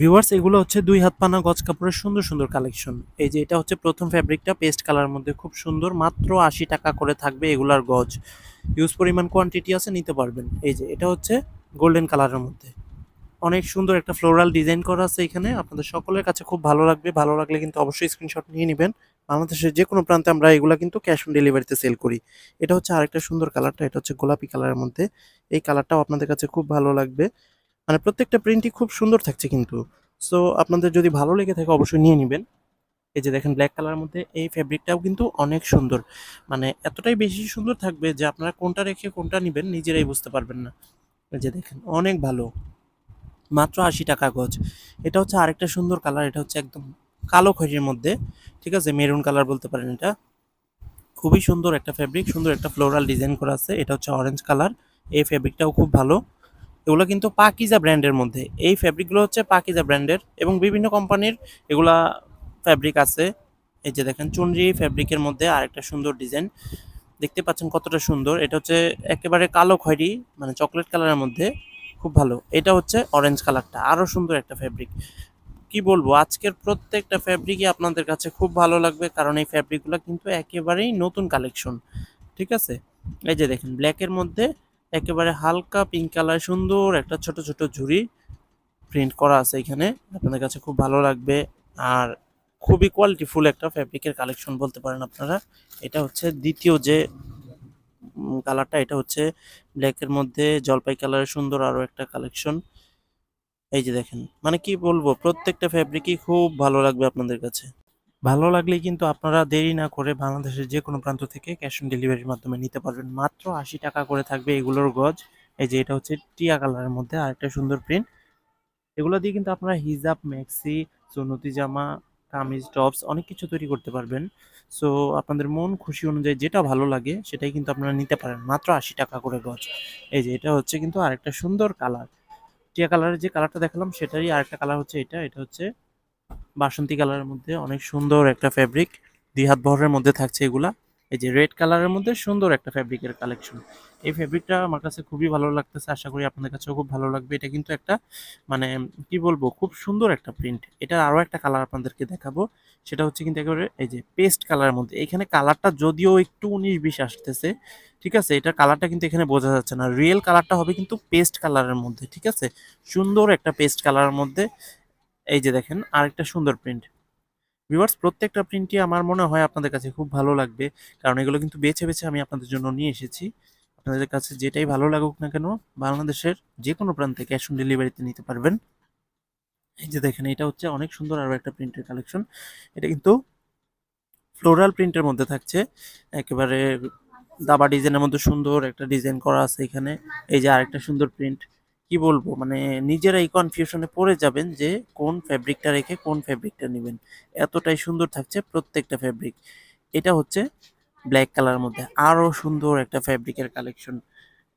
Viewers এগুলো হচ্ছে দুই হাত পানা গজ কাপড়ের সুন্দর সুন্দর কালেকশন এই যে এটা হচ্ছে প্রথম ফ্যাব্রিকটা পেস্ট কালার মধ্যে খুব সুন্দর, মাত্র আশি টাকা করে থাকবে এগুলার গজ। ইউজ পরিমাণ কোয়ান্টিটি আছে, নিতে পারবেন। এই যে এটা হচ্ছে গোল্ডেন কালারের মধ্যে। অনেক সুন্দর একটা ফ্লোরাল ডিজাইন করা আছে এখানে। আপনাদের সকলের কাছে খুব ভালো লাগবে। ভালো লাগলে কিন্তু অবশ্যই স্ক্রিনশট নিয়ে নেবেন। বাংলাদেশের যে কোনো প্রান্তে আমরা এগুলা কিন্তু ক্যাশ অন ডেলিভারিতে সেল করি। এটা হচ্ছে আরেকটা সুন্দর কালারটা এটা হচ্ছে গোলাপি কালারের মধ্যে। এই কালারটাও আপনাদের কাছে খুব ভালো লাগবে। মানে প্রত্যেকটা প্রিন্টই খুব সুন্দর থাকছে কিন্তু। সো আপনাদের যদি ভালো লেগে থাকে, অবশ্যই নিয়ে নেবেন। এই যে দেখেন ব্ল্যাক কালারের মধ্যে এই ফ্যাব্রিকটাও কিন্তু অনেক সুন্দর। মানে এতটাই বেশি সুন্দর থাকবে যে আপনারা কোনটা রেখে কোনটা নেবেন, নিজেরাই বুঝতে পারবেন না। এই যে দেখেন, অনেক ভালো। মাত্র আশি টাকা গজ। এটা হচ্ছে আরেকটা সুন্দর কালার এটা হচ্ছে একদম কালো খয়েরির মধ্যে। ঠিক আছে? মেরুন কালার বলতে পারেন এটা। খুবই সুন্দর একটা ফ্যাব্রিক সুন্দর একটা ফ্লোরাল ডিজাইন করা আছে। এটা হচ্ছে অরেঞ্জ কালার এই ফ্যাব্রিকটাও খুব ভালো। এগুলো কিন্তু পাকিজা ব্র্যান্ডের মধ্যে। এই ফ্যাব্রিকগুলো হচ্ছে পাকিজা ব্র্যান্ডের এবং বিভিন্ন কোম্পানির এগুলা ফ্যাব্রিক আছে। এই যে দেখেন, চুনরি ফ্যাব্রিকের মধ্যে আরেকটা সুন্দর ডিজাইন দেখতে পাচ্ছেন কতটা সুন্দর। এটা হচ্ছে একেবারে কালো খয়েরি মানে চকলেট কালারের মধ্যে। খুব ভালো। এটা হচ্ছে অরেঞ্জ কালারটা আরও সুন্দর একটা ফ্যাব্রিক কি বলব, আজকের প্রত্যেকটা ফ্যাব্রিকই আপনাদের কাছে খুব ভালো লাগবে, কারণ এই ফ্যাব্রিকগুলো কিন্তু একেবারেই নতুন কালেকশন ঠিক আছে? এই যে দেখেন ব্ল্যাকের মধ্যে একেবারে হালকা পিঙ্ক কালার সুন্দর একটা ছোট ছোট ঝুড়ি প্রিন্ট করা আছে এখানে। আপনাদের কাছে খুব ভালো লাগবে। আর খুবই কোয়ালিটিফুল একটা ফ্যাব্রিকের কালেকশন বলতে পারেন আপনারা। এটা হচ্ছে দ্বিতীয় যে কালারটা এটা হচ্ছে ব্ল্যাকের মধ্যে জলপাই কালারের সুন্দর আরও একটা কালেকশন এই যে দেখেন মানে কি বলব, প্রত্যেকটা ফ্যাব্রিকই খুব ভালো লাগবে আপনাদের কাছে। ভালো লাগলে কিন্তু আপনারা দেরি না করে বাংলাদেশের যে কোনো প্রান্ত থেকে ক্যাশ অন ডেলিভারির মাধ্যমে নিতে পারবেন। মাত্র আশি টাকা করে থাকবে এগুলোর গজ। এই যে এটা হচ্ছে টিয়া কালারের মধ্যে আরেকটা সুন্দর প্রিন্ট এগুলো দিয়ে কিন্তু আপনারা হিজাব ম্যাক্সি সুনতি জামা, কামিজ টপস অনেক কিছু তৈরি করতে পারবেন। সো আপনাদের মন খুশি অনুযায়ী যেটা ভালো লাগে সেটাই কিন্তু আপনারা নিতে পারেন। মাত্র আশি টাকা করে গজ। এই যে এটা হচ্ছে কিন্তু আরেকটা সুন্দর কালার। টিয়া কালারের যে কালারটা দেখালাম সেটারই আরেকটা কালার হচ্ছে এটা। এটা হচ্ছে বাসন্তী কালারের মধ্যে অনেক সুন্দর একটা ফ্যাব্রিক দুই হাত ভরের মধ্যে থাকছে এগুলা। এই যে রেড কালারের মধ্যে সুন্দর একটা ফ্যাব্রিকের কালেকশন এই ফ্যাব্রিকটা আমার কাছে খুবই ভালো লাগতেছে, আশা করি আপনাদের কাছেও খুব ভালো লাগবে। এটা কিন্তু একটা মানে কি বলব, খুব সুন্দর একটা প্রিন্ট এটা আরও একটা কালার আপনাদেরকে দেখাবো। সেটা হচ্ছে কিন্তু একেবারে এই যে পেস্ট কালারের মধ্যে। এখানে কালারটা যদিও একটু উনিশ বিশ আসতেছে, ঠিক আছে? এটার কালারটা কিন্তু এখানে বোঝা যাচ্ছে না। রিয়েল কালারটা হবে কিন্তু পেস্ট কালারের মধ্যে, ঠিক আছে? সুন্দর একটা পেস্ট কালারের মধ্যে। এই যে দেখেন, আরেকটা সুন্দর প্রিন্ট ভিউয়ার্স প্রত্যেকটা প্রিন্টই আমার মনে হয় আপনাদের কাছে খুব ভালো লাগবে, কারণ এগুলো কিন্তু বেছে বেছে আমি আপনাদের জন্য নিয়ে এসেছি। আপনাদের কাছে যেটাই ভালো লাগুক না কেন, বাংলাদেশের যে কোনো প্রান্তে ক্যাশ অন ডেলিভারিতে নিতে পারবেন। এই যে দেখেন, এটা হচ্ছে অনেক সুন্দর আরও একটা প্রিন্টের কালেকশন এটা কিন্তু ফ্লোরাল প্রিন্টের মধ্যে থাকছে। একেবারে দাবা ডিজাইনের মধ্যে সুন্দর একটা ডিজাইন করা আছে এখানে। এই যে আরেকটা সুন্দর প্রিন্ট কি বলব মানে নিজেরাই কনফিউশনে পড়ে যাবেন যে কোন ফ্যাব্রিকটা রেখে কোন ফ্যাব্রিকটা নেবেন। এতটাই সুন্দর থাকছে প্রত্যেকটা ফ্যাব্রিক এটা হচ্ছে ব্ল্যাক কালার মধ্যে আরও সুন্দর একটা ফ্যাব্রিকের কালেকশন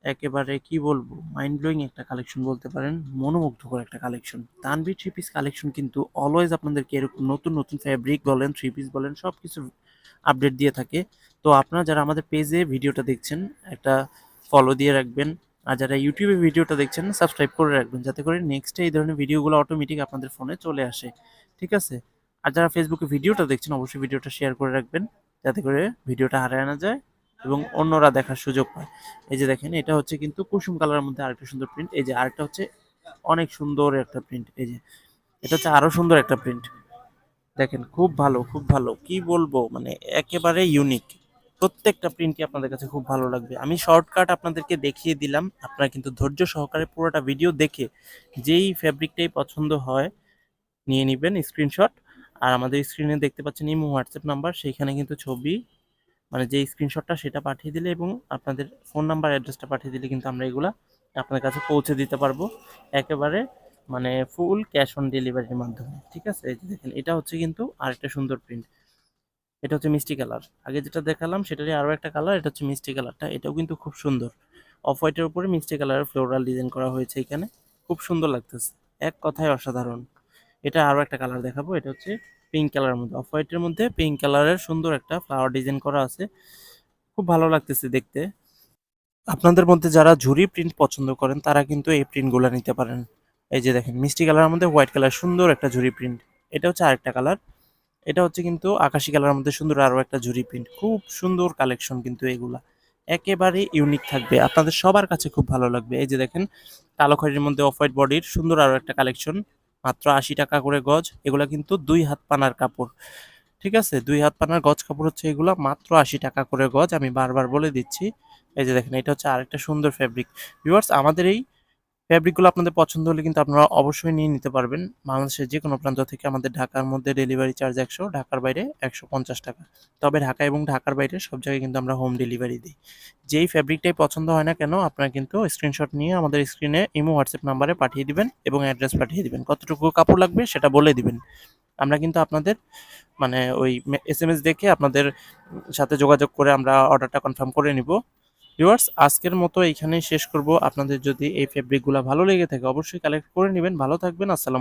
একেবারে কি বলব মাইন্ড ব্লোয়িং একটা কালেকশন বলতে পারেন, মনোমুগ্ধকর একটা collection Tanvi three piece collection কিন্তু অলওয়েজ আপনাদেরকে এরকম নতুন নতুন ফ্যাব্রিক বলেন থ্রি পিস বলেন সব কিছু আপডেট দিয়ে থাকে। তো আপনারা যারা আমাদের পেজে ভিডিওটা দেখছেন, একটা ফলো দিয়ে রাখবেন। আর যারা ইউটিউবে ভিডিওটা দেখছেন সাবস্ক্রাইব করে রাখবেন, যাতে করে নেক্সটে এই ধরনের ভিডিওগুলো অটোমেটিক আপনাদের ফোনে চলে আসে। ঠিক আছে? আর যারা ফেসবুকে ভিডিওটা দেখছেন, অবশ্যই ভিডিওটা শেয়ার করে রাখবেন, যাতে করে ভিডিওটা হারায় না যায় এবং অন্যরা দেখার সুযোগ পায়। এই যে দেখেন, এটা হচ্ছে কিন্তু কুসুম কালারের মধ্যে আরেকটা সুন্দর প্রিন্ট এই যে আরেকটা হচ্ছে অনেক সুন্দর একটা প্রিন্ট এই যে, এটা হচ্ছে আরও সুন্দর একটা প্রিন্ট দেখেন, খুব ভালো খুব ভালো। কি বলব? মানে একেবারে ইউনিক প্রত্যেকটা প্রিন্টই আপনাদের কাছে খুব ভালো লাগবে। আমি শর্টকাট আপনাদেরকে দেখিয়ে দিলাম। আপনারা কিন্তু ধৈর্য সহকারে পুরোটা ভিডিও দেখে যেই ফ্যাব্রিকটাই পছন্দ হয় নিয়ে নেবেন স্ক্রিনশট আর আমাদের স্ক্রিনে দেখতে পাচ্ছেন ইমো হোয়াটসঅ্যাপ নাম্বার সেইখানে কিন্তু ছবি মানে যে স্ক্রিনশটটা সেটা পাঠিয়ে দিলে এবং আপনাদের ফোন নাম্বার অ্যাড্রেসটা পাঠিয়ে দিলে কিন্তু আমরা এগুলা আপনাদের কাছে পৌঁছে দিতে পারব। একেবারে মানে ফুল ক্যাশ অন ডেলিভারির মাধ্যমে, ঠিক আছে? এই যে দেখেন, এটা হচ্ছে কিন্তু আরেকটা সুন্দর প্রিন্ট এটা হচ্ছে মিষ্টি কালার। আগে যেটা দেখালাম সেটারই আরও একটা কালার, এটা হচ্ছে মিষ্টি কালারটা। এটাও কিন্তু খুব সুন্দর। অফ হোয়াইটের উপরে মিষ্টি কালারের ফ্লোরাল ডিজাইন করা হয়েছে এখানে। খুব সুন্দর লাগতেছে। এক কথায় অসাধারণ। এটা আরও একটা কালার দেখাবো। এটা হচ্ছে পিঙ্ক কালারের মধ্যে। অফ হোয়াইটের মধ্যে পিঙ্ক কালারের সুন্দর একটা ফ্লাওয়ার ডিজাইন করা আছে। খুব ভালো লাগতেছে দেখতে। আপনাদের মধ্যে যারা ঝুরি প্রিন্ট পছন্দ করেন, তারা কিন্তু এই প্রিন্টগুলো নিতে পারেন। এই যে দেখেন, মিষ্টি কালারের মধ্যে হোয়াইট কালার, সুন্দর একটা ঝুরি প্রিন্ট। এটা হচ্ছে আরেকটা কালার। এটা হচ্ছে কিন্তু আকাশি কালারের মধ্যে সুন্দর আরও একটা ঝুরি প্রিন্ট খুব সুন্দর কালেকশন কিন্তু এগুলা। একেবারে ইউনিক থাকবে। আপনাদের সবার কাছে খুব ভালো লাগবে। এই যে দেখেন, কালো খয়েরির মধ্যে অফ হোয়াইট বডির সুন্দর আরও একটা কালেকশন মাত্র আশি টাকা করে গজ। এগুলা কিন্তু দুই হাত পানার কাপড়। ঠিক আছে? দুই হাত পানার গজ কাপড় হচ্ছে এগুলা। মাত্র আশি টাকা করে গজ। আমি বারবার বলে দিচ্ছি। এই যে দেখেন, এটা হচ্ছে আরেকটা সুন্দর ফ্যাব্রিক ভিউয়ার্স আমাদের এই ফ্যাব্রিকগুলো আপনাদের পছন্দ হলে কিন্তু আপনারা অবশ্যই নিয়ে নিতে পারবেন। বাংলাদেশের যে কোনো প্রান্ত থেকে আমাদের ঢাকার মধ্যে ডেলিভারি চার্জ একশো, ঢাকার বাইরে একশো পঞ্চাশ টাকা। তবে ঢাকা এবং ঢাকার বাইরে সব জায়গায় কিন্তু আমরা হোম ডেলিভারি দিই। যেই ফ্যাব্রিকটাই পছন্দ হয় না কেন, আপনারা কিন্তু স্ক্রিনশট নিয়ে আমাদের স্ক্রিনে ইমো, হোয়াটসঅ্যাপ নাম্বারে পাঠিয়ে দিবেন এবং অ্যাড্রেস পাঠিয়ে দিবেন। কতটুকু কাপড় লাগবে সেটা বলে দিবেন। আমরা কিন্তু আপনাদের মানে ওই এস এম এস দেখে আপনাদের সাথে যোগাযোগ করে আমরা অর্ডারটা কনফার্ম করে নিব। ভিউয়ার্স, আজকের মতো এইখানেই শেষ করব। আপনাদের যদি এই ফেব্রিকগুলো ভালো লেগে থাকে, অবশ্যই কালেক্ট করে নেবেন। ভালো থাকবেন, আসসালাম